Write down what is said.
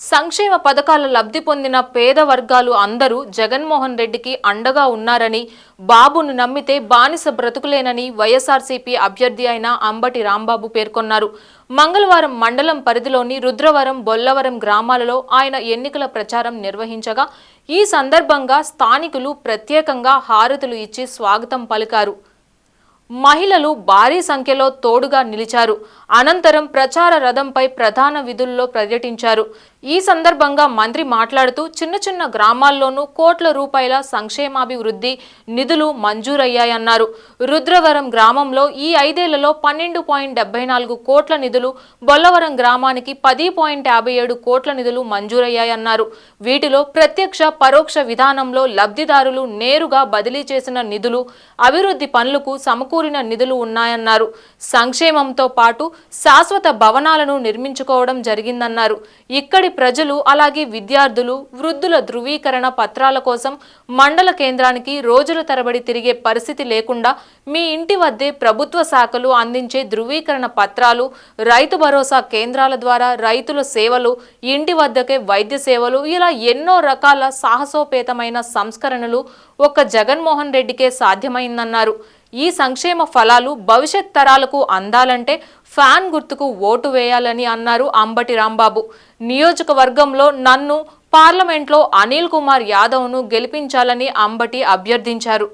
సంక్షేమ పథకాల లబ్ధి పొందిన పేద వర్గాలు అందరూ జగన్మోహన్ రెడ్డికి అండగా ఉన్నారని బాబును నమ్మితే బానిస బ్రతుకులేనని వైఎస్ఆర్సీపీ అభ్యర్థి అయిన అంబటి రాంబాబు పేర్కొన్నారు. మంగళవారం మండలం పరిధిలోని రుద్రవరం బొల్లవరం గ్రామాలలో ఆయన ఎన్నికల ప్రచారం నిర్వహించగా ఈ సందర్భంగా స్థానికులు ప్రత్యేకంగా హారతులు ఇచ్చి స్వాగతం పలికారు. మహిళలు భారీ సంఖ్యలో తోడుగా నిలిచారు. అనంతరం ప్రచార రథంపై ప్రధాన విధుల్లో పర్యటించారు. ఈ సందర్భంగా మంత్రి మాట్లాడుతూ చిన్న చిన్న గ్రామాల్లోనూ కోట్ల రూపాయల సంక్షేమాభివృద్ధి నిధులు మంజూరయ్యాయన్నారు. రుద్రవరం గ్రామంలో ఈ ఐదేళ్ళలో పన్నెండు పాయింట్ డెబ్బై నాలుగు కోట్ల నిధులు బొల్లవరం గ్రామానికి పది పాయింట్ యాభై ఏడు కోట్ల నిధులు మంజూరయ్యాయన్నారు. వీటిలో ప్రత్యక్ష పరోక్ష విధానంలో లబ్ధిదారులు నేరుగా బదిలీ చేసిన నిధులు అభివృద్ధి పనులకు సమకూరిన నిధులు ఉన్నాయన్నారు. సంక్షేమంతో పాటు శాశ్వత భవనాలను నిర్మించుకోవడం జరిగిందన్నారు. ఇక్కడి ప్రజలు అలాగే విద్యార్థులు వృద్ధుల ధృవీకరణ పత్రాల కోసం మండల కేంద్రానికి రోజుల తరబడి తిరిగే పరిస్థితి లేకుండా మీ ఇంటి వద్దే ప్రభుత్వ శాఖలు అందించే ధృవీకరణ పత్రాలు రైతు భరోసా కేంద్రాల ద్వారా రైతుల సేవలు ఇంటి వద్దకే వైద్య సేవలు ఇలా ఎన్నో రకాల సాహసోపేతమైన సంస్కరణలు ఒక్క జగన్మోహన్ రెడ్డికే సాధ్యమైందన్నారు. ఈ సంక్షేమ ఫలాలు భవిష్యత్ తరాలకు అందాలంటే ఫ్యాన్ గుర్తుకు ఓటు వేయాలని అన్నారు అంబటి రాంబాబు. నియోజకవర్గంలో నన్ను పార్లమెంట్లో అనిల్ కుమార్ యాదవ్ను గెలిపించాలని అంబటి అభ్యర్థించారు.